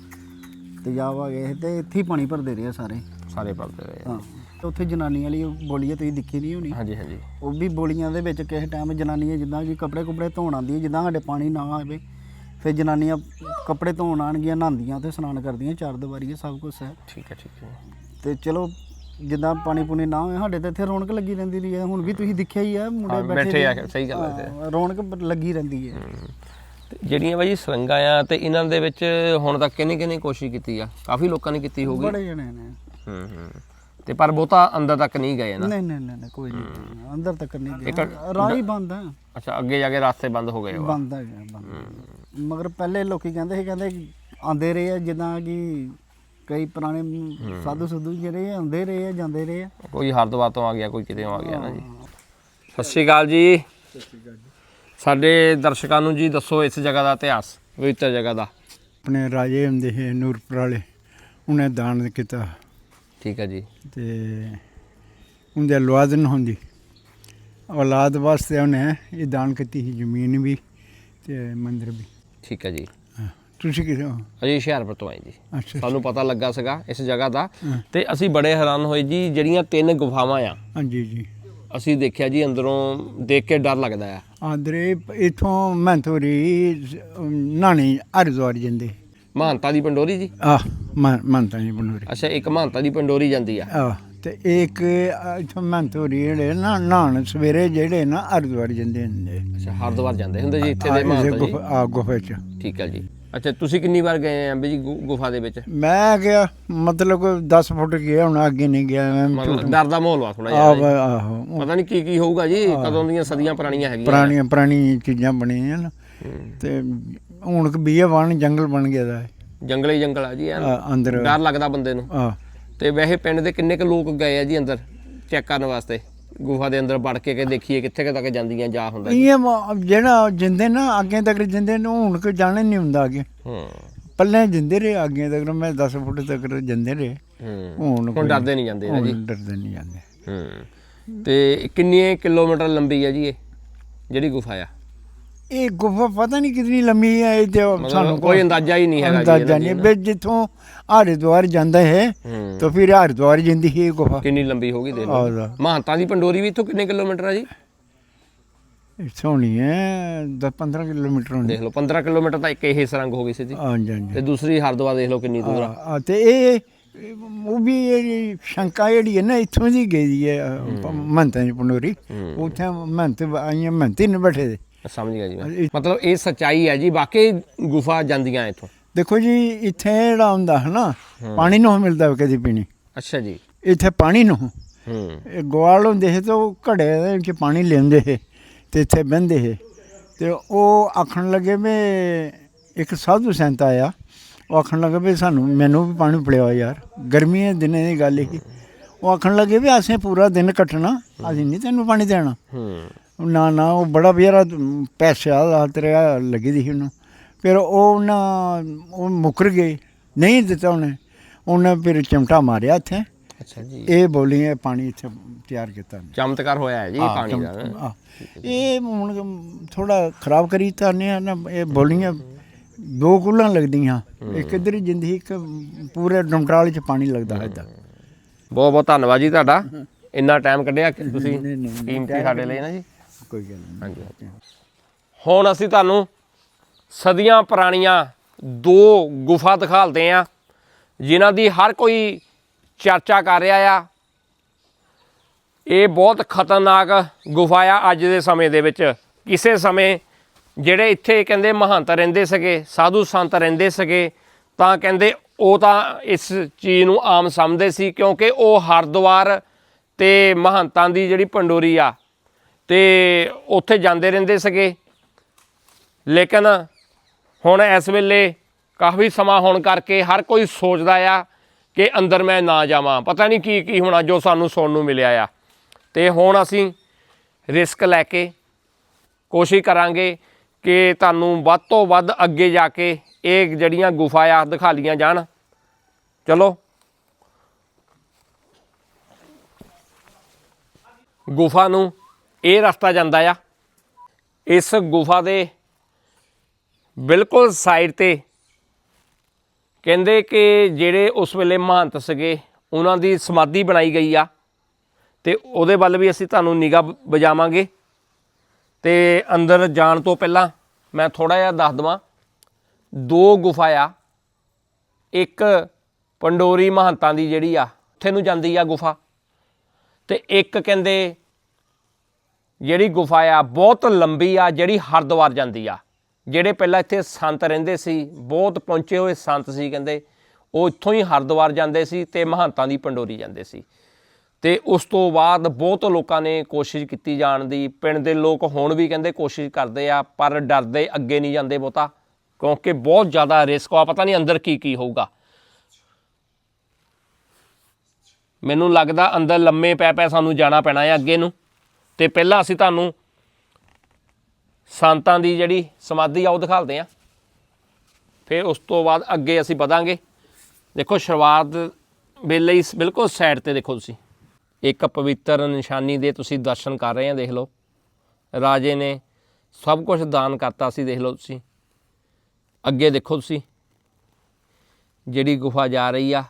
ਤੇਜ਼ਾਬ ਆ ਗਏ ਤੇ ਇੱਥੇ ਹੀ ਪਾਣੀ ਭਰਦੇ ਰਹੇ ਆ ਸਾਰੇ। ਸਾਰੇ ਪੜਦੇ ਰਹੇ ਆ। ਹਾਂ ਉੱਥੇ ਜਨਾਨੀ ਵਾਲੀ ਬੋਲੀ ਤੁਸੀਂ ਦੇਖੀ ਨਹੀਂ ਹੋਣੀ? ਹਾਂਜੀ ਹਾਂਜੀ। ਉਹ ਵੀ ਬੋਲੀਆਂ ਦੇ ਵਿੱਚ ਕਿਸੇ ਟਾਈਮ ਜਨਾਨੀਆਂ ਜਿੱਦਾਂ ਕਿ ਕੱਪੜੇ ਕੁਪੜੇ ਧੋਣ ਆਉਂਦੀਆਂ ਜਿੱਦਾਂ ਸਾਡੇ ਪਾਣੀ ਨਾ ਆਵੇ ਫਿਰ ਜਨਾਨੀਆਂ ਕੱਪੜੇ ਧੋਣ ਆਣਗੀਆਂ ਨਹਾਉਂਦੀਆਂ ਤੇ ਇਸ਼ਨਾਨ ਕਰਦੀਆਂ ਚਾਰ ਦੀਵਾਰੀ ਸਭ ਕੁਝ ਹੈ। ਠੀਕ ਹੈ ਠੀਕ ਹੈ ਤੇ ਚਲੋ ਜਿੱਦਾਂ ਪਾਣੀ ਪੂਣੀ ਨਾ ਹੋਏ ਸਾਡੇ ਤੇ ਇੱਥੇ ਰੌਣਕ ਲੱਗੀ ਰਹਿੰਦੀ ਰਹੀ ਹੈ। ਹੁਣ ਵੀ ਤੁਸੀਂ ਦੇਖਿਆ ਹੀ ਆ ਹਾਂ, ਮੁੰਡੇ ਬੈਠੇ ਆ। ਸਹੀ ਗੱਲ ਹੈ। ਹਾਂ, ਰੌਣਕ ਲੱਗੀ ਰਹਿੰਦੀ ਹੈ। ਜਿਹੜੀਆਂ ਬਾਈ ਸਰੰਗਾਂ ਆ ਤੇ ਇਹਨਾਂ ਦੇ ਵਿੱਚ ਹੁਣ ਤੱਕ ਕਿੰਨੇ ਕਿੰਨੇ ਕੋਸ਼ਿਸ਼ ਕੀਤੀ ਆ? ਕਾਫੀ ਲੋਕਾਂ ਨੇ ਕੀਤੀ ਹੋਊਗੀ। ਬੜੇ ਜਣੇ ਨੇ। ਹੂੰ ਹੂੰ। ਤੇ ਪਰ ਬਹੁਤਾ ਅੰਦਰ ਤੱਕ ਨਹੀਂ ਗਏ ਨਾ। ਨਹੀਂ ਨਹੀਂ ਨਹੀਂ ਕੋਈ ਨਹੀਂ ਅੰਦਰ ਤੱਕ ਨਹੀਂ ਗਿਆ ਰਾਹ ਹੀ ਬੰਦ ਹੈ ਅੱਛਾ ਅੱਗੇ ਜਾ ਕੇ ਰਾਸਤੇ ਬੰਦ ਹੋ ਗਏ ਵਾ ਬੰਦ ਹੈ ਬੰਦ ਮਗਰ ਪਹਿਲੇ ਲੋਕੀ ਕਹਿੰਦੇ ਸੀ ਕਹਿੰਦੇ ਆਂਦੇ ਰਹੇ ਆ ਜਿੱਦਾਂ ਕਿ ਕਈ ਪੁਰਾਣੇ ਸਾਧੂ ਸੁਧੂ ਜਿਹੜੇ ਆਉਂਦੇ ਰਹੇ ਆ ਜਾਂਦੇ ਰਹੇ ਆ। ਕੋਈ ਹਰਦੁਆਰ ਤੋਂ ਆ ਗਿਆ ਕੋਈ ਕਿਤੇ ਆ ਗਿਆ ਨਾ ਜੀ। ਸਤਿ ਸ਼੍ਰੀ ਅਕਾਲ ਜੀ। ਸਾਡੇ ਦਰਸ਼ਕਾਂ ਨੂੰ ਜੀ ਦੱਸੋ ਇਸ ਜਗ੍ਹਾ ਦਾ ਇਤਿਹਾਸ ਪਵਿੱਤਰ ਜਗ੍ਹਾ ਦਾ। ਆਪਣੇ ਰਾਜੇ ਹੁੰਦੇ ਸੀ ਨੂਰਪੁਰ ਵਾਲੇ ਉਹਨੇ ਦਾਨ ਕੀਤਾ। ਠੀਕ ਹੈ ਜੀ। ਤੇ ਉਹਦੇ ਔਲਾਦ ਨਹੀਂ ਹੁੰਦੀ। ਔਲਾਦ ਵਾਸਤੇ ਉਹਨੇ ਇਹ ਦਾਨ ਕੀਤੀ ਸੀ ਜ਼ਮੀਨ ਵੀ ਤੇ ਮੰਦਿਰ ਵੀ। ਠੀਕ ਹੈ ਜੀ। ਤੁਸੀਂ ਕਿਹਦੇ ਹੋ? ਅਜੀ ਹੁਸ਼ਿਆਰਪੁਰ ਤੋਂ ਆਏ ਜੀ। ਅੱਛਾ ਸਾਨੂੰ ਪਤਾ ਲੱਗਾ ਸੀਗਾ ਇਸ ਜਗ੍ਹਾ ਦਾ। ਤੇ ਅਸੀਂ ਬੜੇ ਹੈਰਾਨ ਹੋਏ ਜੀ ਜਿਹੜੀਆਂ ਤਿੰਨ ਗੁਫਾਵਾਂ ਆ। ਹਾਂਜੀ ਜੀ ਅਸੀਂ ਦੇਖਿਆ ਜੀ ਅੰਦਰੋਂ ਦੇਖ ਕੇ ਡਰ ਲੱਗਦਾ ਆ। ਆਦਰੇ ਇਥੋਂ ਮੈਂਥੋਰੀ ਨਾਣੀ ਹਰਿਦੁਆਰ ਜਾਂਦੇ। ਮਹਾਨਤਾ ਦੀ ਪੰਡੋਰੀ ਜੀ। ਆ ਮੰਨਤਾ ਜੀ ਬਨੂਰੀ ਅੱਛਾ ਇੱਕ ਮਹਾਨਤਾ ਦੀ ਪੰਡੋਰੀ ਜਾਂਦੀ ਆ। ਆ ਤੇ ਇੱਕ ਇਥੋਂ ਮੈਂਥੋਰੀ ਜਿਹੜੇ ਨਾ ਨਾਨ ਸਵੇਰੇ ਜਿਹੜੇ ਨਾ ਹਰਿਦੁਆਰ ਜਾਂਦੇ ਹੁੰਦੇ। ਅੱਛਾ ਹਰਦੁਆਰ ਜਾਂਦੇ ਹੁੰਦੇ ਜੀ ਇੱਥੇ ਦੇ ਇਸੇ ਮਹਾਨਤਾ ਜੀ। ਆ ਗੁਫਾ ਚ। ਠੀਕ ਹੈ ਜੀ। ਅੱਛਾ ਤੁਸੀਂ ਕਿੰਨੀ ਵਾਰ ਗਏ ਆ ਜੀ ਗੁ- ਗੁਫਾ ਦੇ ਵਿੱਚ? ਮੈਂ ਗਿਆ ਮਤਲਬ 10 ਫੁੱਟ ਗਿਆ ਹੁਣ ਅੱਗੇ ਨਹੀਂ ਗਿਆ ਮੈਂ। ਮਤਲਬ ਡਰ ਦਾ ਮਾਹੌਲ ਵਾ ਥੋੜਾ ਆ ਜਿਹਾ ਆਹੋ ਉਹ ਪਤਾ ਨਹੀਂ ਕੀ ਕੀ ਹੋਊਗਾ ਜੀ ਕਦੋਂ ਦੀਆਂ ਸਦੀਆਂ ਪੁਰਾਣੀਆਂ ਹੈਗੀਆਂ। ਪੁਰਾਣੀਆਂ ਪੁਰਾਣੀ ਚੀਜ਼ਾਂ ਬਣੀਆਂ ਨਾ। ਤੇ ਹੁਣ ਕ ਬਣ ਜੰਗਲ ਬਣ ਗਿਆ ਦਾ। ਹੀ ਜੰਗਲ ਆ ਜੀ ਐਨ ਆ, ਅੰਦਰ। ਡਰ ਲੱਗਦਾ ਬੰਦੇ ਨੂੰ। ਆ। ਤੇ ਵੈਸੇ ਪਿੰਡ ਦੇ ਕਿੰਨੇ ਕੁ ਲੋਕ ਗਏ ਆ ਜੀ ਅੰਦਰ ਚੈੱਕ ਕਰਨ ਵਾਸਤੇ? ਗੁਫਾ ਦੇ ਅੰਦਰ ਵੜ ਕੇ ਕਿ ਦੇਖੀਏ ਕਿੱਥੇ ਕੁ ਤੱਕ ਜਾਂਦੀਆਂ ਜਾ ਹੁੰਦਾ ਜੀ? ਇਹ ਮ- ਜਿਹੜਾ ਜਿੰਦੇ ਨਾ ਅੱਗੇ ਤੱਕ ਜਿੰਦੇ ਨੂੰ ਹੁਣ ਕੋ ਜਾਣੇ ਨਹੀਂ ਹੁੰਦਾ ਅੱਗੇ। ਹੂੰ। ਪੱਲੇ ਜਿੰਦੇ ਰਹੇ ਅੱਗੇ ਤੱਕ ਮੈਂ 10 ਫੁੱਟ ਤੱਕ ਜਿੰਦੇ ਰਹੇ। ਹੂੰ। ਹੁਣ ਹੁਣ ਕੋਈ- ਡਰਦੇ ਨਹੀਂ ਜਾਂਦੇ ਨਾ ਜੀ। ਹੁਣ ਡਰਦੇ ਨਹੀਂ ਜਾਂਦੇ। ਹੂੰ। ਤੇ ਕਿੰਨੇ ਕਿਲੋਮੀਟਰ ਲੰਬੀ ਹੈ ਜੀ ਇਹ ਜਿਹੜੀ ਗੁਫਾ ਆ? ਇਹ ਗੁਫਾ ਪਤਾ ਨਹੀਂ ਕਿੰਨੀ ਲੰਮੀ ਹੈ ਇਹ ਤੇ ਸਾਨੂੰ ਕੋਈ ਅੰਦਾਜ਼ਾ ਹੀ ਨਹੀਂ ਹੈਗਾ ਅੰਦਾਜ਼ਾ ਨਹੀਂ। ਵੀ ਜਿੱਥੋਂ ਹਰਿਦੁਆਰ ਜਾਂਦਾ ਹੈ ਤਾਂ ਫਿਰ ਹਰਿਦੁਆਰ ਜਾਂਦੀ ਹੈ ਗੁਫਾ। ਕਿੰਨੀ ਲੰਬੀ ਹੋਗੀ ਦੇਖ ਲਓ। ਮਹਾਂਤਾ ਦੀ ਪੰਡੋਰੀ ਵੀ ਇੱਥੋਂ ਕਿੰਨੇ ਕਿਲੋਮੀਟਰ ਆ ਜੀ? ਸੋਹਣੀ ਹੈ 10 15 ਕਿਲੋਮੀਟਰ ਹੁੰਦੀ ਦੇਖ ਲਓ 15 ਕਿਲੋਮੀਟਰ ਤਾਂ ਇੱਕ ਇਹ ਸਰੰਗ ਹੋ ਗਈ ਸੀ ਜੀ। ਹਾਂਜੀ ਹਾਂਜੀ। ਤੇ ਦੂਸਰੀ ਹਰਦੁਆਰ ਦੇਖ ਲਓ ਕਿੰਨੀ ਦੂਰ ਆ। ਤੇ ਇਹ ਇਹ ਉਹ ਵੀ ਇਹ ਸ਼ੰਕਾ ਜਿਹੜੀ ਹੈ ਨਾ ਇੱਥੋਂ ਦੀ ਗਈ ਹੈ ਮੰਤਾਂ ਦੀ ਪੰਡੋਰੀ। ਉੱਥੇ ਮੰਤ ਆਈਆਂ ਮੰਤੀ ਨੇ ਬੈਠੇ ਦੇ। ਸਮਝ ਗਿਆ ਜੀ ਮੈਂ। ਮਤਲਬ ਇਹ ਸੱਚਾਈ ਹੈ ਜੀ ਵਾਕਈ ਗੁਫਾ ਜਾਂਦੀਆਂ ਇੱਥੋਂ। ਦੇਖੋ ਜੀ ਇੱਥੇ ਜਿਹੜਾ ਹੁੰਦਾ ਹੈ ਨਾ ਪਾਣੀ ਨੂੰ ਮਿਲਦਾ ਕਦੀ ਪੀਣੀ। ਅੱਛਾ ਜੀ। ਇੱਥੇ ਪਾਣੀ ਨੂੰ। ਹੂੰ। ਇਹ ਗਵਾਲ ਹੁੰਦੇ ਸੀ ਤੇ ਉਹ ਘੜੇ ਦੇ ਵਿੱਚ ਪਾਣੀ ਲੈਂਦੇ ਸੀ ਤੇ ਇੱਥੇ ਬਹਿੰਦੇ ਸੀ। ਤੇ ਉਹ ਆਖਣ ਲੱਗੇ ਵੀ ਇੱਕ ਸਾਧੂ ਸੰਤ ਆਇਆ। ਉਹ ਆਖਣ ਲੱਗੇ ਵੀ ਸਾਨੂੰ ਮੈਨੂੰ ਵੀ ਪਾਣੀ ਪਿਲਾਓ ਯਾਰ ਗਰਮੀਆਂ ਦੇ ਦਿਨਾਂ ਦੀ ਗੱਲ ਸੀ। ਉਹ ਆਖਣ ਲੱਗੇ ਵੀ ਅਸੀਂ ਪੂਰਾ ਦਿਨ ਕੱਟਣਾ ਅਸੀਂ ਨਹੀਂ ਤੈਨੂੰ ਪਾਣੀ ਦੇਣਾ। ਹੂੰ। ਨਾ ਨਾ ਉਹ ਬੜਾ ਵਿਚਾਰਾ ਪੈਸਾ ਦਾ ਤੇਰਾ ਲੱਗੀ ਦੀ ਸੀ ਉਹਨੂੰ। ਫਿਰ ਉਹ ਨਾ ਉਹ ਮੁਕਰ ਗਏ ਨਹੀਂ ਦਿੱਤਾ ਉਹਨੇ। ਉਹਨੇ ਫਿਰ ਚਮਟਾ ਮਾਰਿਆ ਇੱਥੇ। ਅੱਛਾ ਜੀ। ਇਹ ਬੋਲੀ ਹੈ ਪਾਣੀ ਇੱਥੇ ਤਿਆਰ ਕੀਤਾ ਚਮਤਕਾਰ ਹੋਇਆ ਹੈ ਜੀ ਹਾਂ, ਪਾਣੀ ਦਾ। ਹਾਂ। ਇਹ ਹੁਣ ਥੋੜਾ ਖਰਾਬ ਕਰੀ ਤਾਂ ਨੇ ਨਾ ਇਹ ਬੋਲੀਆਂ ਦੋ ਕੁਲਾਂ ਲੱਗਦੀਆਂ। ਇੱਕ ਇਧਰ ਹੀ ਜਿੰਦੀ ਇੱਕ ਪੂਰੇ ਡਮਟਾਲ ਚ ਪਾਣੀ ਲੱਗਦਾ ਹੈ। ਇਦਾਂ ਬਹੁਤ ਬਹੁਤ ਧੰਨਵਾਦ ਜੀ ਤੁਹਾਡਾ। ਇੰਨਾ ਟਾਈਮ ਕੱਢਿਆ ਕਿ ਤੁਸੀਂ ਨਹੀਂ, ਨਹੀਂ, ਨਹੀਂ, ਕੀਮਤੀ ਸਾਡੇ ਲਈ ਨਾ ਜੀ। ਕੋਈ ਗੱਲ ਨਹੀਂ। ਹਾਂਜੀ ਹੁਣ ਅਸੀਂ ਤੁਹਾਨੂੰ ਸਦੀਆਂ ਪੁਰਾਣੀਆਂ ਦੋ ਗੁਫਾ ਦਿਖਾਲਦੇ ਆ ਜਿਨ੍ਹਾਂ ਦੀ ਹਰ ਕੋਈ ਚਰਚਾ ਕਰ ਰਿਹਾ ਆ। ਇਹ ਬਹੁਤ ਖਤਰਨਾਕ ਗੁਫਾ ਆ ਅੱਜ ਦੇ ਸਮੇਂ ਦੇ ਵਿੱਚ। ਕਿਸੇ ਸਮੇਂ ਜਿਹੜੇ ਇੱਥੇ ਕਹਿੰਦੇ ਮਹੰਤ ਰਹਿੰਦੇ ਸਗੇ, ਸਾਧੂ ਸੰਤ ਰਹਿੰਦੇ ਸਗੇ, ਤਾਂ ਕਹਿੰਦੇ ਉਹ ਤਾਂ ਇਸ ਚੀਜ਼ ਨੂੰ ਆਮ ਸਮਝਦੇ ਸੀ, ਕਿਉਂਕਿ ਉਹ ਹਰਦੁਆਰ ਤੇ ਮਹੰਤਾਂ ਦੀ ਜਿਹੜੀ ਪੰਡੋਰੀ ਆ ਤੇ ਉੱਥੇ ਜਾਂਦੇ ਰਹਿੰਦੇ ਸੀਗੇ। ਲੇਕਿਨ ਹੁਣ ਇਸ ਵੇਲੇ ਕਾਫੀ ਸਮਾਂ ਹੋਣ ਕਰਕੇ ਹਰ ਕੋਈ ਸੋਚਦਾ ਆ ਕਿ ਅੰਦਰ ਮੈਂ ਨਾ ਜਾਵਾਂ। ਪਤਾ ਨਹੀਂ ਕੀ ਕੀ ਹੋਣਾ ਜੋ ਸਾਨੂੰ ਸੁਣਨ ਨੂੰ ਮਿਲਿਆ ਆ। ਤੇ ਹੁਣ ਅਸੀਂ ਰਿਸਕ ਲੈ ਕੇ ਕੋਸ਼ਿਸ਼ ਕਰਾਂਗੇ ਕਿ ਤੁਹਾਨੂੰ ਵੱਧ ਤੋਂ ਵੱਧ ਅੱਗੇ ਜਾ ਕੇ ਇਹ ਜਿਹੜੀਆਂ ਗੁਫਾ ਆ ਦਿਖਾ ਲੀਆਂ ਜਾਣ। ਚਲੋ। ਗੁਫਾ ਨੂੰ ਇਹ ਰਸਤਾ ਜਾਂਦਾ ਆ। ਇਸ ਗੁਫਾ ਦੇ ਬਿਲਕੁਲ ਸਾਈਡ ਤੇ ਕਹਿੰਦੇ ਕਿ ਜਿਹੜੇ ਉਸ ਵੇਲੇ ਮਹੰਤ ਸੀਗੇ, ਉਹਨਾਂ ਦੀ ਸਮਾਧੀ ਬਣਾਈ ਗਈ ਆ ਤੇ ਉਹਦੇ ਵੱਲ ਵੀ ਅਸੀਂ ਤੁਹਾਨੂੰ ਨਿਗਾਹ ਵਜਾਵਾਂਗੇ। ਤੇ ਅੰਦਰ ਜਾਣ ਤੋਂ ਪਹਿਲਾਂ ਮੈਂ ਥੋੜਾ ਜਿਹਾ ਦੱਸ ਦਵਾਂ, ਦੋ ਗੁਫਾ ਆ। ਇੱਕ ਪੰਡੋਰੀ ਮਹੰਤਾਂ ਦੀ ਜਿਹੜੀ ਆ, ਉੱਥੇ ਨੂੰ ਜਾਂਦੀ ਆ ਗੁਫਾ। ਤੇ ਇੱਕ ਕਹਿੰਦੇ ਜਿਹੜੀ ਗੁਫਾ ਆ, ਬਹੁਤ ਲੰਬੀ ਆ, ਜਿਹੜੀ ਹਰਿਦੁਆਰ ਜਾਂਦੀ ਆ। ਜਿਹੜੇ ਪਹਿਲਾਂ ਇੱਥੇ ਸੰਤ ਰਹਿੰਦੇ ਸੀ, ਬਹੁਤ ਪਹੁੰਚੇ ਹੋਏ ਸੰਤ ਸੀ ਕਹਿੰਦੇ, ਉਹ ਇੱਥੋਂ ਹੀ ਹਰਿਦੁਆਰ ਜਾਂਦੇ ਸੀ ਤੇ ਮਹੰਤਾਂ ਦੀ ਪੰਡੋਰੀ ਜਾਂਦੇ ਸੀ। ਤੇ ਉਸ ਤੋਂ ਬਾਅਦ ਬਹੁਤ ਲੋਕਾਂ ਨੇ ਕੋਸ਼ਿਸ਼ ਕੀਤੀ ਜਾਣ ਦੀ। ਪਿੰਡ ਦੇ ਲੋਕ ਹੁਣ ਵੀ ਕਹਿੰਦੇ ਕੋਸ਼ਿਸ਼ ਕਰਦੇ ਆ, ਪਰ ਡਰਦੇ ਅੱਗੇ ਨਹੀਂ ਜਾਂਦੇ ਬਹੁਤਾ, ਕਿਉਂਕਿ ਬਹੁਤ ਜ਼ਿਆਦਾ ਰਿਸਕ ਆ, ਪਤਾ ਨਹੀਂ ਅੰਦਰ ਕੀ ਕੀ ਹੋਊਗਾ। ਮੈਨੂੰ ਲੱਗਦਾ ਅੰਦਰ ਲੰਮੇ ਪੈ ਪੈ ਸਾਨੂੰ ਜਾਣਾ ਪੈਣਾ ਹੈ ਅੱਗੇ ਨੂੰ। ਤੇ ਪਹਿਲਾਂ ਅਸੀਂ ਤੁਹਾਨੂੰ ਸੰਤਾਂ ਦੀ ਜਿਹੜੀ ਸਮਾਧੀ ਆ ਉਹ ਦਿਖਾਲਦੇ ਆ। ਫਿਰ ਉਸ ਤੋਂ ਬਾਅਦ ਅੱਗੇ ਅਸੀਂ ਵਧਾਂਗੇ। ਦੇਖੋ, ਸ਼ੁਰੂਆਤ ਵੇਲੇ ਹੀ ਬਿਲਕੁਲ ਸਾਈਡ ਤੇ ਦੇਖੋ ਤੁਸੀਂ। ਇੱਕ ਪਵਿੱਤਰ ਨਿਸ਼ਾਨੀ ਦੇ ਤੁਸੀਂ ਦਰਸ਼ਨ ਕਰ ਰਹੇ ਆ, ਦੇਖ ਲਓ। ਰਾਜੇ ਨੇ ਸਭ ਕੁਝ ਦਾਨ ਕਰਤਾ ਸੀ, ਦੇਖ ਲਓ ਤੁਸੀਂ। ਅੱਗੇ ਦੇਖੋ ਤੁਸੀਂ, ਜਿਹੜੀ ਗੁਫਾ ਜਾ ਰਹੀ ਆ,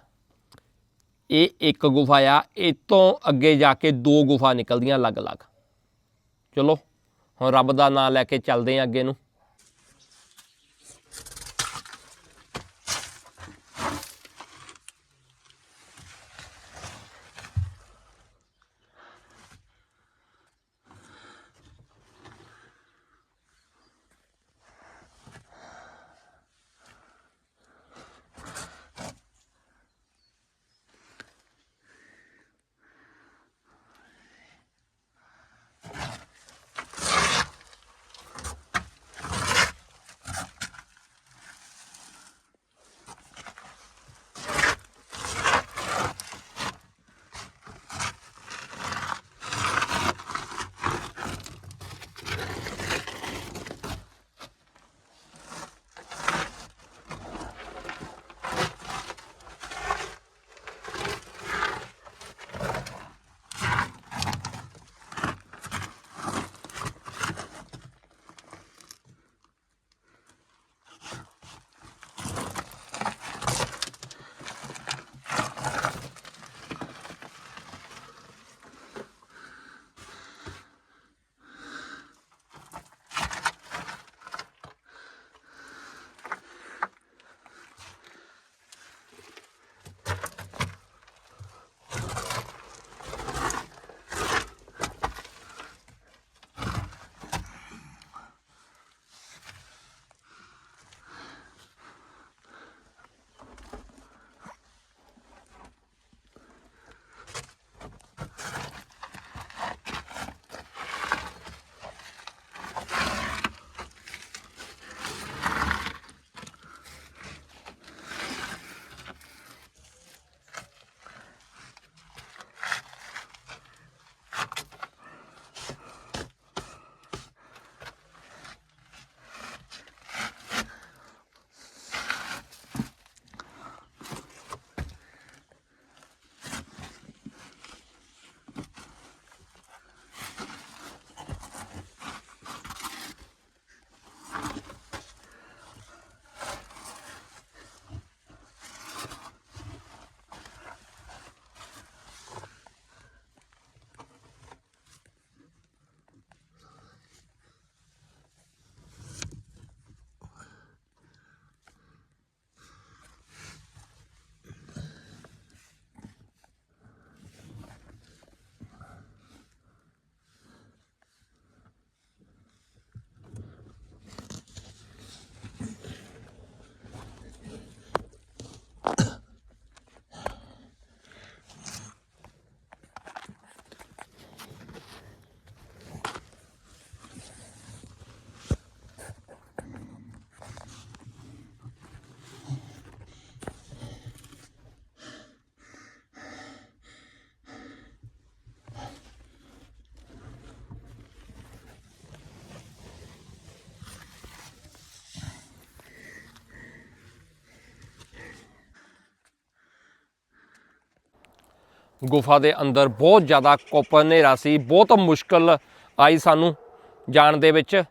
ਇਹ ਇੱਕ ਗੁਫਾ ਆ। ਇਹ ਤੋਂ ਅੱਗੇ ਜਾ ਕੇ ਦੋ ਗੁਫਾ ਨਿਕਲਦੀਆਂ ਅਲੱਗ-ਅਲੱਗ। ਚਲੋ ਹੁਣ ਰੱਬ ਦਾ ਨਾਮ ਲੈ ਕੇ ਚੱਲਦੇ ਆ ਅੱਗੇ ਨੂੰ। ਗੁਫਾ ਦੇ ਅੰਦਰ ਬਹੁਤ ਜ਼ਿਆਦਾ ਕੁੱਪ ਹਨੇਰਾ ਸੀ, ਬਹੁਤ ਮੁਸ਼ਕਲ ਆਈ ਸਾਨੂੰ ਜਾਣ ਦੇ ਵਿੱਚ।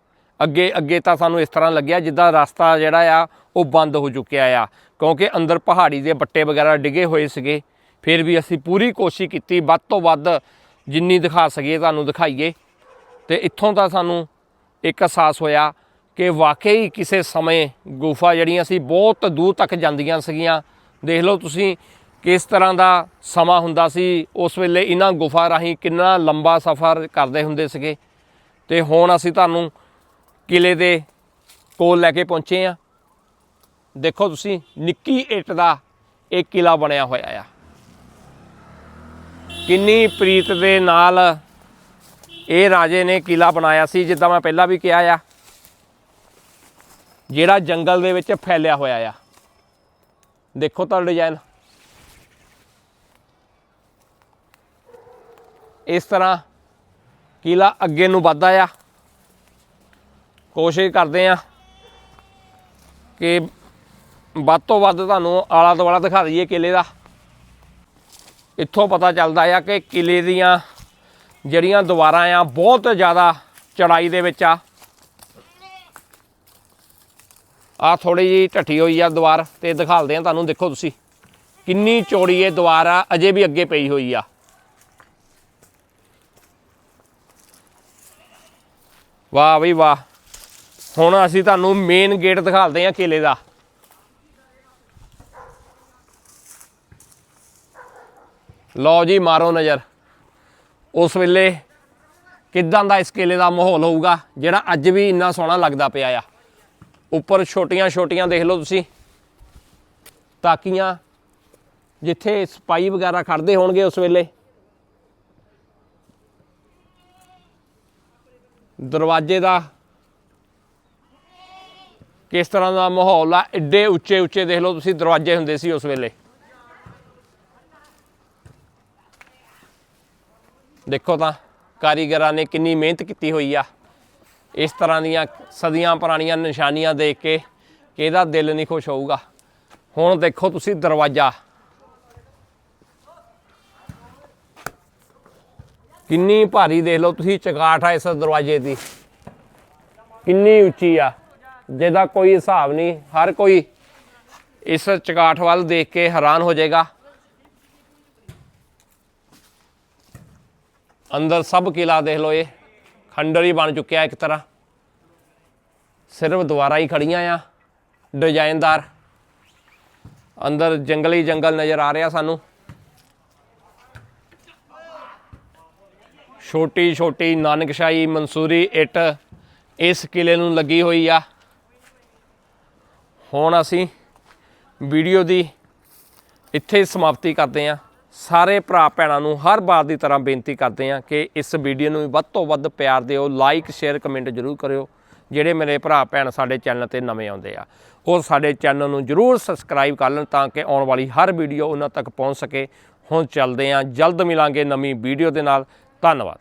ਅੱਗੇ ਅੱਗੇ ਤਾਂ ਸਾਨੂੰ ਇਸ ਤਰ੍ਹਾਂ ਲੱਗਿਆ ਜਿੱਦਾਂ ਰਸਤਾ ਜਿਹੜਾ ਆ, ਉਹ ਬੰਦ ਹੋ ਚੁੱਕਿਆ ਆ। ਕਿਉਂਕਿ ਅੰਦਰ ਪਹਾੜੀ ਦੇ ਬੱਟੇ ਵਗੈਰਾ ਡਿੱਗੇ ਹੋਏ ਸੀਗੇ। ਫਿਰ ਵੀ ਅਸੀਂ ਪੂਰੀ ਕੋਸ਼ਿਸ਼ ਕੀਤੀ, ਵੱਧ ਤੋਂ ਵੱਧ ਜਿੰਨੀ ਦਿਖਾ ਸਕੀਏ, ਤੁਹਾਨੂੰ ਦਿਖਾਈਏ। ਤੇ ਇੱਥੋਂ ਦਾ ਸਾਨੂੰ ਇੱਕ ਅਹਿਸਾਸ ਹੋਇਆ ਕਿ ਵਾਕਈ ਕਿਸੇ ਸਮੇਂ ਗੁਫਾ ਜਿਹੜੀਆਂ ਸੀ, ਬਹੁਤ ਦੂਰ ਤੱਕ ਜਾਂਦੀਆਂ ਸੀਗੀਆਂ। ਦੇਖ ਲਓ ਤੁਸੀਂ ਕਿਸ ਤਰ੍ਹਾਂ ਦਾ ਸਮਾਂ ਹੁੰਦਾ ਸੀ, ਉਸ ਵੇਲੇ ਇਹਨਾਂ ਗੁਫਾ ਰਾਹੀਂ ਕਿੰਨਾ ਲੰਬਾ ਸਫ਼ਰ ਕਰਦੇ ਹੁੰਦੇ ਸੀਗੇ। ਤੇ ਹੁਣ ਅਸੀਂ ਤੁਹਾਨੂੰ ਕਿਲੇ ਦੇ ਕੋਲ ਲੈ ਕੇ ਪਹੁੰਚੇ ਆ ਦੇਖੋ ਤੁਸੀਂ, ਨਿੱਕੀ ਇੱਟ ਦਾ ਇਹ ਕਿਲਾ ਬਣਿਆ ਹੋਇਆ ਆ। ਕਿੰਨੀ ਪ੍ਰੀਤ ਦੇ ਨਾਲ ਇਹ ਰਾਜੇ ਨੇ ਕਿਲਾ ਬਣਾਇਆ ਸੀ, ਜਿੱਦਾਂ ਮੈਂ ਪਹਿਲਾਂ ਵੀ ਕਿਹਾ ਆ। ਜਿਹੜਾ ਜੰਗਲ ਦੇ ਵਿੱਚ ਫੈਲਿਆ ਹੋਇਆ ਆ। ਦੇਖੋ ਤਾਂ ਡਿਜ਼ਾਈਨ ਇਸ ਤਰ੍ਹਾਂ ਕਿਲਾ ਅੱਗੇ ਨੂੰ ਵੱਧਦਾ ਆ। ਕੋਸ਼ਿਸ਼ ਕਰਦੇ ਆ ਕਿ ਵੱਧ ਤੋਂ ਵੱਧ ਤੁਹਾਨੂੰ ਆਲਾ ਦੁਆਲਾ ਦਿਖਾ ਦਈਏ ਕਿਲੇ ਦਾ। ਇੱਥੋਂ ਪਤਾ ਚੱਲਦਾ ਆ ਕਿ ਕਿਲੇ ਦੀਆਂ ਜਿਹੜੀਆਂ ਦੀਵਾਰਾਂ ਆ, ਬਹੁਤ ਜ਼ਿਆਦਾ ਚੜਾਈ ਦੇ ਵਿੱਚ ਆ। ਆ ਥੋੜੀ ਜੀ ਢੱਠੀ ਹੋਈ ਆ ਦੀਵਾਰ ਤੇ ਦਿਖਾਲਦੇ ਆ ਤੁਹਾਨੂੰ, ਦੇਖੋ ਤੁਸੀਂ। ਕਿੰਨੀ ਚੌੜੀ ਇਹ ਦੀਵਾਰ ਆ, ਅਜੇ ਵੀ ਅੱਗੇ ਪਈ ਹੋਈ ਆ। ਵਾਹ ਬਈ ਵਾਹ। ਹੁਣ ਅਸੀਂ ਤੁਹਾਨੂੰ ਮੇਨ ਗੇਟ ਦਿਖਾਲਦੇ ਹਾਂ ਕਿਲੇ ਦਾ। ਲਓ ਜੀ, ਮਾਰੋ ਨਜ਼ਰ। ਉਸ ਵੇਲੇ ਕਿਦਾਂ ਦਾ ਇਸ ਕਿਲੇ ਦਾ ਮਾਹੌਲ ਹੋਊਗਾ, ਜਿਹੜਾ ਅੱਜ ਵੀ ਇੰਨਾ ਸੋਹਣਾ ਲੱਗਦਾ ਪਿਆ ਆ। ਉੱਪਰ ਛੋਟੀਆਂ ਛੋਟੀਆਂ ਦੇਖ ਲਓ ਤੁਸੀਂ। ਤਾਕੀਆਂ ਜਿੱਥੇ ਸਪਾਈ ਵਗੈਰਾ ਖੜਦੇ ਹੋਣਗੇ ਉਸ ਵੇਲੇ। ਦਰਵਾਜ਼ੇ ਦਾ ਕਿਸ ਤਰ੍ਹਾਂ ਦਾ ਮਾਹੌਲ ਆ? ਐਡੇ ਉੱਚੇ ਉੱਚੇ ਦੇਖ ਲਓ ਤੁਸੀਂ, ਦਰਵਾਜ਼ੇ ਹੁੰਦੇ ਸੀ ਉਸ ਵੇਲੇ। ਦੇਖੋ ਤਾਂ, ਕਾਰੀਗਰਾਂ ਨੇ ਕਿੰਨੀ ਮਿਹਨਤ ਕੀਤੀ ਹੋਈ ਆ। ਇਸ ਤਰ੍ਹਾਂ ਦੀਆਂ ਸਦੀਆਂ ਪੁਰਾਣੀਆਂ ਨਿਸ਼ਾਨੀਆਂ ਦੇਖ ਕੇ ਕਿਹਦਾ ਦਿਲ ਨਹੀਂ ਖੁਸ਼ ਹੋਊਗਾ। ਹੁਣ ਦੇਖੋ ਤੁਸੀਂ ਦਰਵਾਜ਼ਾ। ਕਿੰਨੀ ਭਾਰੀ ਦੇਖ ਲਓ ਤੁਸੀਂ ਚਗਾਠ ਆ ਇਸ ਦਰਵਾਜ਼ੇ ਦੀ। ਕਿੰਨੀ ਉੱਚੀ ਆ। ਜਿਹਦਾ ਕੋਈ ਹਿਸਾਬ ਨਹੀਂ, ਹਰ ਕੋਈ ਇਸ ਚਗਾਠ ਵੱਲ ਦੇਖ ਕੇ ਹੈਰਾਨ ਹੋ ਜਾਏਗਾ। ਅੰਦਰ ਸਭ ਕਿਲਾ ਦੇਖ ਲਓ ਇਹ, ਖੰਡਰ ਹੀ ਬਣ ਚੁੱਕਿਆ ਇੱਕ ਤਰ੍ਹਾਂ। ਸਿਰਫ ਦੁਆਰਾ ਹੀ ਖੜੀਆਂ ਆ ਡਿਜ਼ਾਈਨਦਾਰ ਅੰਦਰ ਜੰਗਲੀ ਜੰਗਲ ਨਜ਼ਰ ਆ ਰਿਹਾ ਸਾਨੂੰ। ਛੋਟੀ ਛੋਟੀ ਨਾਨਕਸ਼ਾਹੀ ਮਨਸੂਰੀ ਇੱਟ ਇਸ ਕਿਲੇ ਨੂੰ ਲੱਗੀ ਹੋਈ ਆ। ਹੁਣ ਅਸੀਂ ਵੀਡੀਓ ਦੀ ਇੱਥੇ ਸਮਾਪਤੀ ਕਰਦੇ ਹਾਂ। ਸਾਰੇ ਭਰਾ ਭੈਣਾਂ ਨੂੰ ਹਰ ਵਾਰ ਦੀ ਤਰ੍ਹਾਂ ਬੇਨਤੀ ਕਰਦੇ ਹਾਂ ਕਿ ਇਸ ਵੀਡੀਓ ਨੂੰ ਵੱਧ ਤੋਂ ਵੱਧ ਪਿਆਰ ਦਿਓ ਲਾਈਕ ਸ਼ੇਅਰ ਕਮੈਂਟ ਜ਼ਰੂਰ ਕਰਿਓ, ਜਿਹੜੇ ਮੇਰੇ ਭਰਾ ਭੈਣ ਸਾਡੇ ਚੈਨਲ ਤੇ ਨਵੇਂ ਆਉਂਦੇ ਆ। ਉਹ ਸਾਡੇ ਚੈਨਲ ਨੂੰ ਜ਼ਰੂਰ ਸਬਸਕ੍ਰਾਈਬ ਕਰ ਲੈਣ ਤਾਂ ਕਿ ਆਉਣ ਵਾਲੀ ਹਰ ਵੀਡੀਓ ਉਹਨਾਂ ਤੱਕ ਪਹੁੰਚ ਸਕੇ। ਹੁਣ ਚੱਲਦੇ ਹਾਂ, ਜਲਦ ਮਿਲਾਂਗੇ ਨਵੀਂ ਵੀਡੀਓ ਦੇ ਨਾਲ। ਧੰਨਵਾਦ।